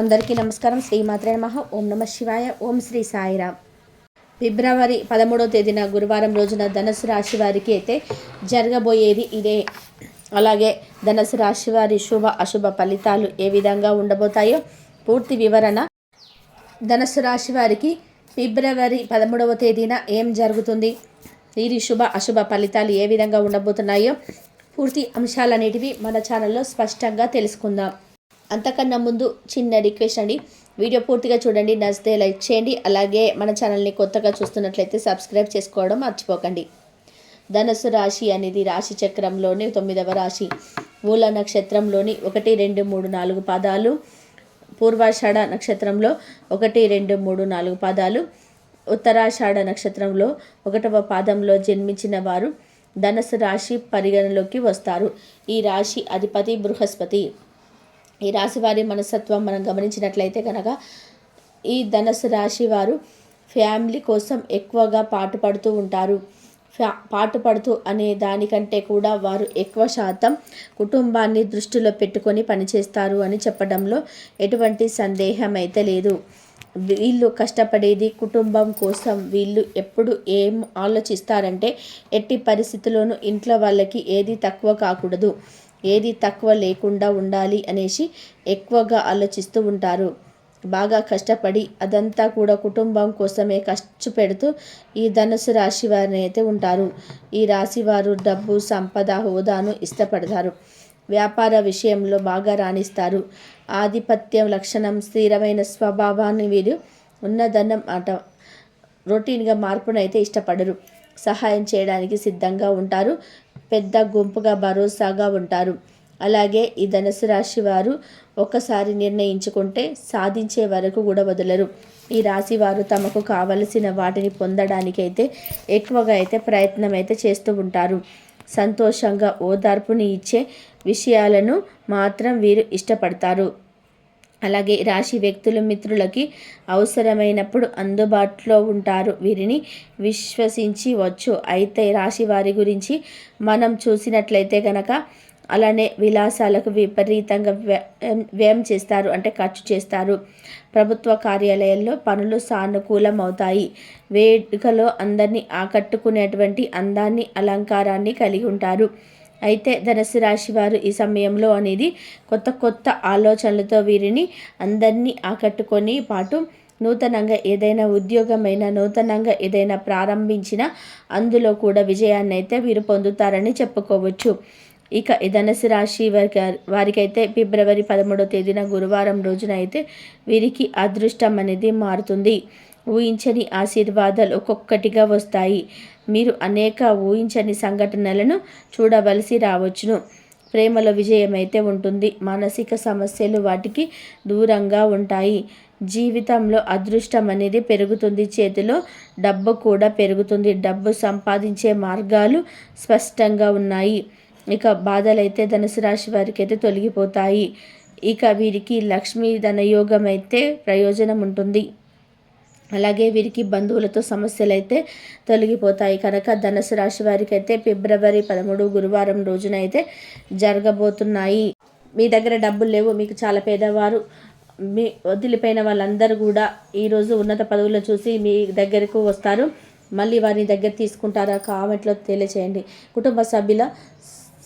అందరికీ నమస్కారం. శ్రీమాత్రే నమ. ఓం నమ శివాయ. ఓం శ్రీ సాయిరామ్ ఫిబ్రవరి పదమూడవ తేదీన గురువారం రోజున ధనుసు రాశి వారికి అయితే జరగబోయేది ఇదే. అలాగే ధనుసు రాశి వారి శుభ అశుభ ఫలితాలు ఏ విధంగా ఉండబోతాయో పూర్తి వివరణ ధనుసు రాశి వారికి ఫిబ్రవరి పదమూడవ తేదీన ఏం జరుగుతుంది? వీరి శుభ అశుభ ఫలితాలు ఏ విధంగా ఉండబోతున్నాయో పూర్తి అంశాలనేటివి మన ఛానల్లో స్పష్టంగా తెలుసుకుందాం. అంతకన్నా ముందు చిన్న రిక్వెస్ట్ అండి. వీడియో పూర్తిగా చూడండి నచ్చితే లైక్ చేయండి. అలాగే మన ఛానల్ని కొత్తగా చూస్తున్నట్లయితే సబ్స్క్రైబ్ చేసుకోవడం మర్చిపోకండి. ధనస్సు రాశి అనేది రాశి చక్రంలోని తొమ్మిదవ రాశి. మూల నక్షత్రంలోని ఒకటి రెండు మూడు నాలుగు పాదాలు. పూర్వాషాఢ నక్షత్రంలో ఒకటి రెండు మూడు నాలుగు పాదాలు. ఉత్తరాషాఢ నక్షత్రంలో ఒకటవ పాదంలో జన్మించిన వారు ధనస్సు రాశి పరిగణలోకి వస్తారు. ఈ రాశి అధిపతి బృహస్పతి. ఈ రాశి వారి మనస్తత్వం మనం గమనించినట్లయితే కనుక ఈ ధనస్సు రాశి వారు ఫ్యామిలీ కోసం ఎక్కువగా పాటుపడుతూ ఉంటారు. ఫ్యా పాటుపడుతూ అనే దానికంటే కూడా వారు ఎక్కువ శాతం కుటుంబాన్ని దృష్టిలో పెట్టుకొని పనిచేస్తారు అని చెప్పడంలో ఎటువంటి సందేహం అయితే లేదు. వీళ్ళు కష్టపడేది కుటుంబం కోసం వీళ్ళు ఎప్పుడు ఏం ఆలోచిస్తారంటే ఎట్టి పరిస్థితుల్లోనూ ఇంట్లో వాళ్ళకి ఏది తక్కువ కాకూడదు. ఏది తక్కువ లేకుండా ఉండాలి అనేసి ఎక్కువగా ఆలోచిస్తూ ఉంటారు. బాగా కష్టపడి అదంతా కూడా కుటుంబం కోసమే ఖర్చు పెడుతూ ఈ ధనుసు రాశి వారిని అయితే ఉంటారు. ఈ రాశి వారు డబ్బు సంపద హోదాను ఇష్టపడతారు. వ్యాపార విషయంలో బాగా రాణిస్తారు. ఆధిపత్యం లక్షణం స్థిరమైన స్వభావాన్ని వీరు ఉన్నదన్నం ఆట రొటీన్గా మార్పునైతే ఇష్టపడరు. సహాయం చేయడానికి సిద్ధంగా ఉంటారు. పెద్ద గుంపుగా భరోసాగా ఉంటారు. అలాగే ఈ ధనుసు రాశి వారు ఒకసారి నిర్ణయించుకుంటే సాధించే వరకు కూడా వదలరు. ఈ రాశి వారు తమకు కావలసిన వాటిని పొందడానికైతే ఎక్కువగా అయితే ప్రయత్నం అయితే చేస్తూ ఉంటారు. సంతోషంగా ఓదార్పుని ఇచ్చే విషయాలను మాత్రం వీరు ఇష్టపడతారు. అలాగే రాశి వ్యక్తులు మిత్రులకి అవసరమైనప్పుడు అందుబాటులో ఉంటారు. వీరిని విశ్వసించి వచ్చు. అయితే రాశి వారి గురించి మనం చూసినట్లయితే కనుక అలానే విలాసాలకు విపరీతంగా వ్యయం చేస్తారు. అంటే ఖర్చు చేస్తారు. ప్రభుత్వ కార్యాలయాల్లో పనులు సానుకూలం అవుతాయి వేడుకలో అందరినీ ఆకట్టుకునేటువంటి అందాన్ని అలంకారాన్ని కలిగి ఉంటారు. అయితే ధనుసు రాశి వారు ఈ సమయంలో అనేది కొత్త కొత్త ఆలోచనలతో వీరిని అందరినీ ఆకట్టుకొని పాటు నూతనంగా ఏదైనా ఉద్యోగమైన నూతనంగా ఏదైనా ప్రారంభించిన అందులో కూడా విజయాన్ని అయితే వీరు పొందుతారని చెప్పుకోవచ్చు. ఇక ఈ ధనుసు రాశి వారికి వారికైతే ఫిబ్రవరి పదమూడో తేదీన గురువారం రోజున అయితే వీరికి అదృష్టం అనేది మారుతుంది. ఊహించని ఆశీర్వాదాలు ఒక్కొక్కటిగా వస్తాయి. మీరు అనేక ఊహించని సంఘటనలను చూడవలసి రావచ్చును. ప్రేమలో విజయం అయితే ఉంటుంది. మానసిక సమస్యలు వాటికి దూరంగా ఉంటాయి. జీవితంలో అదృష్టం అనేది పెరుగుతుంది. చేతిలో డబ్బు కూడా పెరుగుతుంది. డబ్బు సంపాదించే మార్గాలు స్పష్టంగా ఉన్నాయి. ఇక బాధలైతే ధనుసు రాశి వారికి అయితే తొలగిపోతాయి. ఇక వీరికి లక్ష్మీ ధనయోగం అయితే ప్రయోజనం ఉంటుంది. అలాగే వీరికి బంధువులతో సమస్యలు అయితే తొలగిపోతాయి. కనుక ధనుసు రాశి వారికి అయితే ఫిబ్రవరి పదమూడు గురువారం రోజున అయితే జరగబోతున్నాయి. మీ దగ్గర డబ్బులు లేవు మీకు చాలా పేదవారు మీ వదిలిపోయిన వాళ్ళందరూ కూడా ఈరోజు ఉన్నత పదవులు చూసి మీ దగ్గరకు వస్తారు. మళ్ళీ వారిని దగ్గర తీసుకుంటారా? కామెంట్లో తెలియచేయండి. కుటుంబ సభ్యుల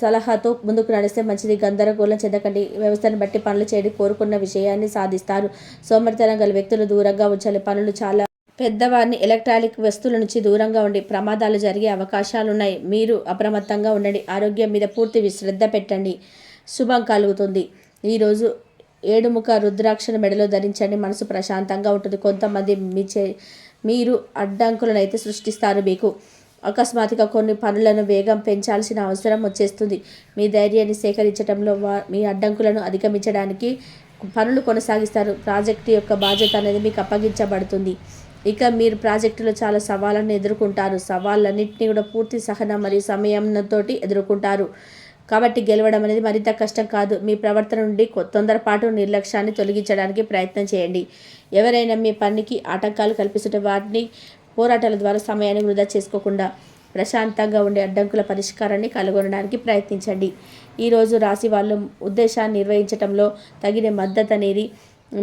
సలహాతో ముందుకు నడిస్తే మంచిది. గందరగోళం చెందకండి. వ్యవస్థను బట్టి పనులు చేయడం. కోరుకున్న విషయాన్ని సాధిస్తారు. సోమరితనం గల వ్యక్తులు దూరంగా ఉంచాలి. పనులు చాలా పెద్దవారిని ఎలక్ట్రానిక్ వస్తువుల నుంచి దూరంగా ఉండి ప్రమాదాలు జరిగే అవకాశాలున్నాయి. మీరు అప్రమత్తంగా ఉండండి. ఆరోగ్యం మీద పూర్తి శ్రద్ధ పెట్టండి. శుభం కలుగుతుంది. ఈరోజు ఏడుముఖ రుద్రాక్షను మెడలో ధరించండి. మనసు ప్రశాంతంగా ఉంటుంది. కొంతమంది మీ చే మీరు అడ్డంకులను అయితే సృష్టిస్తారు మీకు. అకస్మాత్తుగా కొన్ని పనులను వేగం పెంచాల్సిన అవసరం వచ్చేస్తుంది. మీ ధైర్యాన్ని సేకరించడంలో మీ అడ్డంకులను అధిగమించడానికి పనులు కొనసాగిస్తారు. ప్రాజెక్టు యొక్క బాధ్యత అనేది మీకు అప్పగించబడుతుంది. ఇక మీరు ప్రాజెక్టులో చాలా సవాళ్ళను ఎదుర్కొంటారు. సవాళ్ళన్నింటినీ కూడా పూర్తి సహనం మరియు సమయంతో ఎదుర్కొంటారు. కాబట్టి గెలవడం అనేది మరింత కష్టం కాదు. మీ ప్రవర్తన నుండి తొందరపాటు నిర్లక్ష్యాన్ని తొలగించడానికి ప్రయత్నం చేయండి. ఎవరైనా మీ పనికి ఆటంకాలు కల్పిస్తుంటే వాటిని పోరాటాల ద్వారా సమయాన్ని వృధా చేసుకోకుండా ప్రశాంతంగా ఉండే అడ్డంకుల పరిష్కారాన్ని కనుగొనడానికి ప్రయత్నించండి. ఈరోజు రాశి వాళ్ళు ఉద్దేశాన్ని నిర్వహించడంలో తగిన మద్దతు అనేది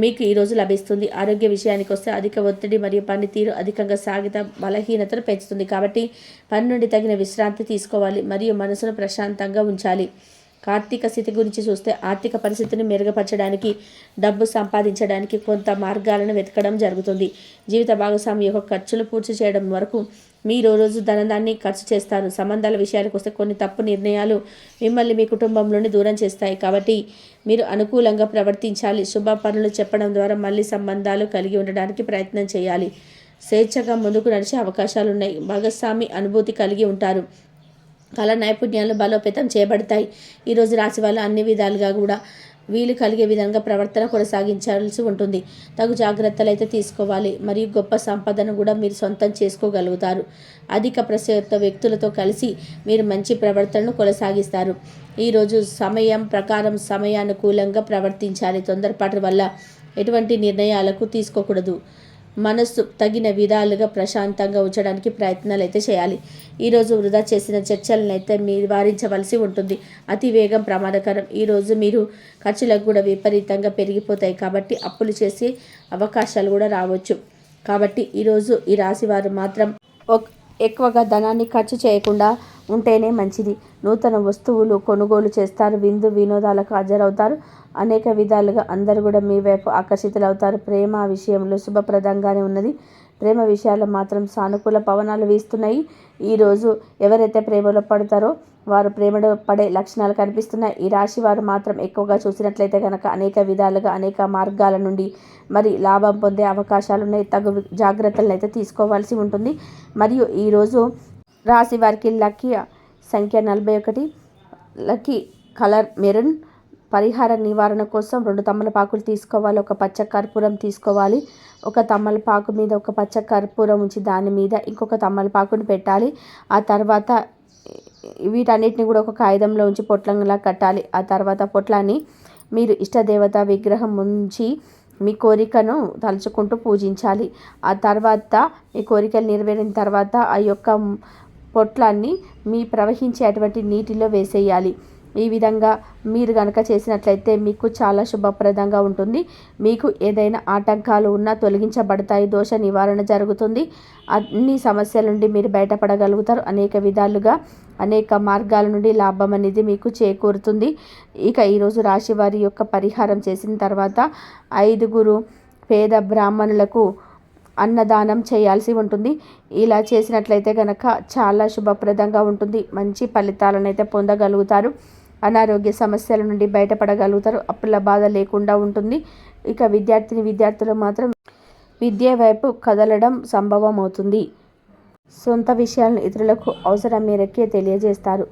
మీకు ఈరోజు లభిస్తుంది. ఆరోగ్య విషయానికి వస్తే అధిక ఒత్తిడి మరియు పనితీరు అధికంగా సాగిత బలహీనతను పెంచుతుంది. కాబట్టి పని నుండి తగిన విశ్రాంతి తీసుకోవాలి మరియు మనసును ప్రశాంతంగా ఉంచాలి. ఆర్థిక స్థితి గురించి చూస్తే ఆర్థిక పరిస్థితిని మెరుగుపరచడానికి డబ్బు సంపాదించడానికి కొంత మార్గాలను వెతకడం జరుగుతుంది. జీవిత భాగస్వామి యొక్క ఖర్చులు పూర్తి చేయడం వరకు మీరు రోజు ధనదాన్ని ఖర్చు చేస్తారు. సంబంధాల విషయాలకు వస్తే కొన్ని తప్పు నిర్ణయాలు మిమ్మల్ని మీ కుటుంబంలోని దూరం చేస్తాయి. కాబట్టి మీరు అనుకూలంగా ప్రవర్తించాలి. శుభ పనులు చెప్పడం ద్వారా మళ్ళీ సంబంధాలు కలిగి ఉండడానికి ప్రయత్నం చేయాలి. స్వేచ్ఛగా ముందుకు నడిచే అవకాశాలు ఉన్నాయి భాగస్వామి అనుభూతి కలిగి ఉంటారు. కళా నైపుణ్యాలు బలోపేతం చేయబడతాయి. ఈరోజు రాశి వాళ్ళు అన్ని విధాలుగా కూడా వీలు కలిగే విధంగా ప్రవర్తన కొనసాగించాల్సి ఉంటుంది. తగు జాగ్రత్తలు అయితే తీసుకోవాలి. మరియు గొప్ప సంపదను కూడా మీరు సొంతం చేసుకోగలుగుతారు. అధిక ప్రసిద్ధ వ్యక్తులతో కలిసి మీరు మంచి ప్రవర్తనను కొనసాగిస్తారు. ఈరోజు సమయం ప్రకారం సమయానుకూలంగా ప్రవర్తించాలి. తొందరపాటు వల్ల ఎటువంటి నిర్ణయాలకు తీసుకోకూడదు. మనస్సు తగిన విధాలుగా ప్రశాంతంగా ఉంచడానికి ప్రయత్నాలు అయితే చేయాలి. ఈరోజు వృధా చేసిన చర్చలనైతే మీరు వారించవలసి ఉంటుంది. అతి వేగం ప్రమాదకరం. ఈరోజు మీరు ఖర్చులకు కూడా విపరీతంగా పెరిగిపోతాయి కాబట్టి అప్పులు చేసే అవకాశాలు కూడా రావచ్చు. కాబట్టి ఈరోజు ఈ రాశి వారు మాత్రం ఎక్కువగా ధనాన్ని ఖర్చు చేయకుండా ఉంటేనే మంచిది. నూతన వస్తువులు కొనుగోలు చేస్తారు. విందు వినోదాలకు హాజరవుతారు. అనేక విధాలుగా అందరూ కూడా మీ వైపు ఆకర్షితులవుతారు. ప్రేమ విషయంలో శుభప్రదంగానే ఉన్నది. ప్రేమ విషయాల్లో మాత్రం సానుకూల పవనాలు వీస్తున్నాయి. ఈరోజు ఎవరైతే ప్రేమలో పడతారో వారు ప్రేమలో పడే లక్షణాలు కనిపిస్తున్నాయి. ఈ రాశి వారు మాత్రం ఎక్కువగా చూసినట్లయితే కనుక అనేక విధాలుగా అనేక మార్గాల నుండి మరి లాభం పొందే అవకాశాలు ఉన్నాయి. తగు జాగ్రత్తలను అయితే తీసుకోవాల్సి ఉంటుంది. మరియు ఈరోజు రాశి వారికి లక్కీ సంఖ్య నలభై ఒకటి. Lucky colour maroon. పరిహార నివారణ కోసం రెండు తమలపాకులు తీసుకోవాలి. ఒక పచ్చ కర్పూరం తీసుకోవాలి. ఒక తమ్మలపాకు మీద ఒక పచ్చ కర్పూరం ఉంచి దాని మీద ఇంకొక తమలపాకుని పెట్టాలి. ఆ తర్వాత వీటన్నిటిని కూడా ఒక కాగితంలో ఉంచి పొట్లంలా కట్టాలి. ఆ తర్వాత పొట్లాన్ని మీరు ఇష్టదేవత విగ్రహం ఉంచి మీ కోరికను తలుచుకుంటూ పూజించాలి. ఆ తర్వాత మీ కోరికలు నెరవేరిన తర్వాత ఆ యొక్క పొట్లాన్ని మీ ప్రవహించే అటువంటి నీటిలో వేసేయాలి. ఈ విధంగా మీరు కనుక చేసినట్లయితే మీకు చాలా శుభప్రదంగా ఉంటుంది. మీకు ఏదైనా ఆటంకాలు ఉన్నా తొలగించబడతాయి. దోష నివారణ జరుగుతుంది. అన్ని సమస్యల నుండి మీరు బయటపడగలుగుతారు. అనేక విధాలుగా అనేక మార్గాల నుండి లాభం అనేది మీకు చేకూరుతుంది. ఇక ఈరోజు రాశి వారి యొక్క పరిహారం చేసిన తర్వాత ఐదుగురు పేద బ్రాహ్మణులకు అన్నదానం చేయాల్సి ఉంటుంది. ఇలా చేసినట్లయితే కనుక చాలా శుభప్రదంగా ఉంటుంది. మంచి ఫలితాలను అయితే పొందగలుగుతారు. అనారోగ్య సమస్యల నుండి బయటపడగలుగుతారు. అప్పుల బాధ లేకుండా ఉంటుంది. ఇక విద్యార్థిని విద్యార్థులు మాత్రం విద్య వైపు కదలడం సంభవం అవుతుంది సొంత విషయాలను ఇతరులకు అవసరం మేరకే తెలియజేస్తారు.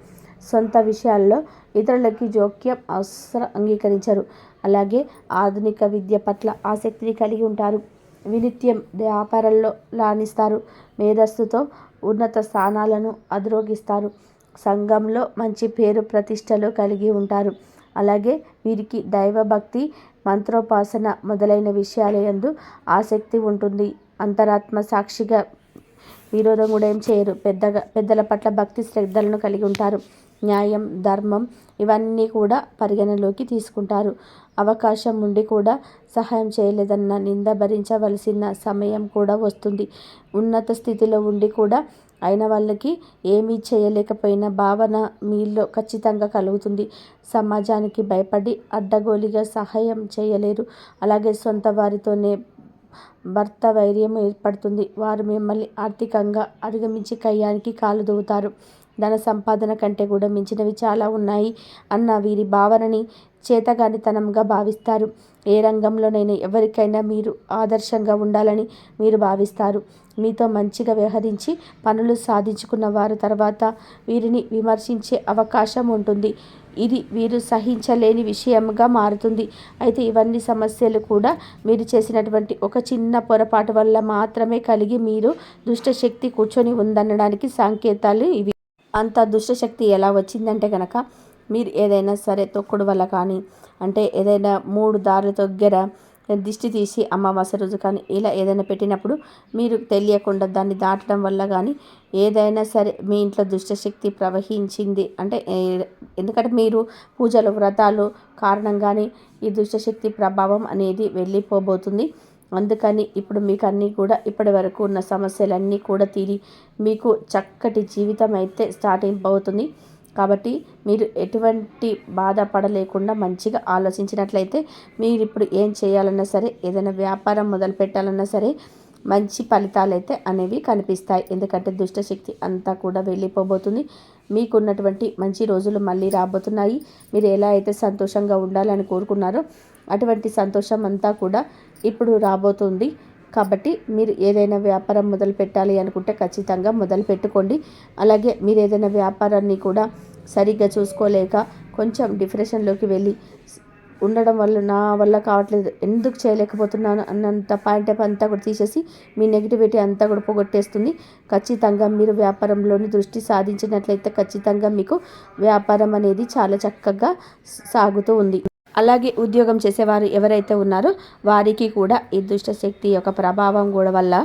సొంత విషయాల్లో ఇతరులకి జోక్యం అవసరం అంగీకరించరు. అలాగే ఆధునిక విద్య పట్ల ఆసక్తిని కలిగి ఉంటారు. వినిత్యం వ్యాపారంలో లానిస్తారు. మేధస్సుతో ఉన్నత స్థానాలను అధిరోగిస్తారు. సంఘంలో మంచి పేరు ప్రతిష్టలు కలిగి ఉంటారు. అలాగే వీరికి దైవభక్తి మంత్రోపాసన మొదలైన విషయాలయందు ఆసక్తి ఉంటుంది. అంతరాత్మ సాక్షిగా విరోధం కూడా ఏం చేయరు. పెద్దగా పెద్దల పట్ల భక్తి శ్రద్ధలను కలిగి ఉంటారు. న్యాయం ధర్మం ఇవన్నీ కూడా పరిగణలోకి తీసుకుంటారు. అవకాశం ఉండి కూడా సహాయం చేయలేదన్న నింద భరించవలసిన సమయం కూడా వస్తుంది. ఉన్నత స్థితిలో ఉండి కూడా అయిన వాళ్ళకి ఏమీ చేయలేకపోయిన భావన మీలో ఖచ్చితంగా కలుగుతుంది. సమాజానికి భయపడి అడ్డగోలిగా సహాయం చేయలేరు. అలాగే సొంత వారితోనే భర్త వైర్యం ఏర్పడుతుంది. వారు మిమ్మల్ని ఆర్థికంగా అధిగమించి కయ్యానికి కాలు దూవుతారు ధన సంపాదన కంటే కూడా మించినవి చాలా ఉన్నాయి అన్న వీరి భావనని చేతగానితనంగా భావిస్తారు. ఏ రంగంలోనైనా ఎవరికైనా మీరు ఆదర్శంగా ఉండాలని మీరు భావిస్తారు. మీతో మంచిగా వ్యవహరించి పనులు సాధించుకున్న వారు తర్వాత వీరిని విమర్శించే అవకాశం ఉంటుంది. ఇది వీరు సహించలేని విషయంగా మారుతుంది. అయితే ఇవన్నీ సమస్యలు కూడా మీరు చేసినటువంటి ఒక చిన్న పొరపాటు వల్ల మాత్రమే కలిగి మీరు దుష్టశక్తి కూర్చొని ఉందనడానికి సంకేతాలు ఇవి. అంత దుష్టశక్తి ఎలా వచ్చిందంటే కనుక మీరు ఏదైనా సరే తొక్కుడు వల్ల కానీ అంటే ఏదైనా మూడు దారుల దగ్గర దిష్టి తీసి అమావాస్య రోజు కానీ ఇలా ఏదైనా పెట్టినప్పుడు మీరు తెలియకుండా దాన్ని దాటడం వల్ల కానీ ఏదైనా సరే మీ ఇంట్లో దుష్టశక్తి ప్రవహించింది. అంటే ఎందుకంటే మీరు పూజలు వ్రతాలు కారణంగానే ఈ దుష్టశక్తి ప్రభావం అనేది వెళ్ళిపోబోతుంది. అందుకని ఇప్పుడు మీకు అన్నీ కూడా ఇప్పటి వరకు ఉన్న సమస్యలన్నీ కూడా తీరి మీకు చక్కటి జీవితం అయితే స్టార్టింగ్ అవుతుంది. కాబట్టి మీరు ఎటువంటి బాధపడలేకుండా మంచిగా ఆలోచించినట్లయితే మీరు ఇప్పుడు ఏం చేయాలన్నా సరే ఏదైనా వ్యాపారం మొదలు పెట్టాలన్నా సరే మంచి ఫలితాలు అయితే అనేవి కనిపిస్తాయి. ఎందుకంటే దుష్టశక్తి అంతా కూడా వెళ్ళిపోబోతుంది. మీకున్నటువంటి మంచి రోజులు మళ్ళీ రాబోతున్నాయి. మీరు ఎలా అయితే సంతోషంగా ఉండాలని కోరుకున్నారో అటువంటి సంతోషం అంతా కూడా ఇప్పుడు రాబోతుంది. కాబట్టి మీరు ఏదైనా వ్యాపారం మొదలు పెట్టాలి అనుకుంటే ఖచ్చితంగా మొదలు పెట్టుకోండి. అలాగే మీరు ఏదైనా వ్యాపారాన్ని కూడా సరిగ్గా చూసుకోలేక కొంచెం డిప్రెషన్లోకి వెళ్ళి ఉండడం వల్ల నా వల్ల కావట్లేదు ఎందుకు చేయలేకపోతున్నాను అన్నంత పాయింట్ అంతా కూడా తీసేసి మీ నెగిటివిటీ అంతా కూడా పోగొట్టేస్తుంది. ఖచ్చితంగా మీరు వ్యాపారంలోని దృష్టి సాధించినట్లయితే ఖచ్చితంగా మీకు వ్యాపారం అనేది చాలా చక్కగా సాగుతూ ఉంది. అలాగే ఉద్యోగం చేసేవారు ఎవరైతే ఉన్నారో వారికి కూడా ఈ దుష్టశక్తి యొక్క ప్రభావం కూడా వల్ల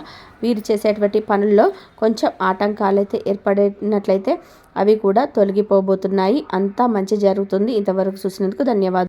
వీరు చేసేటువంటి పనుల్లో కొంచెం ఆటంకాలు అయితే ఏర్పడినట్లయితే అవి కూడా తొలగిపోబోతున్నాయి. అంతా మంచి జరుగుతుంది. ఇంతవరకు చూసినందుకు ధన్యవాదాలు.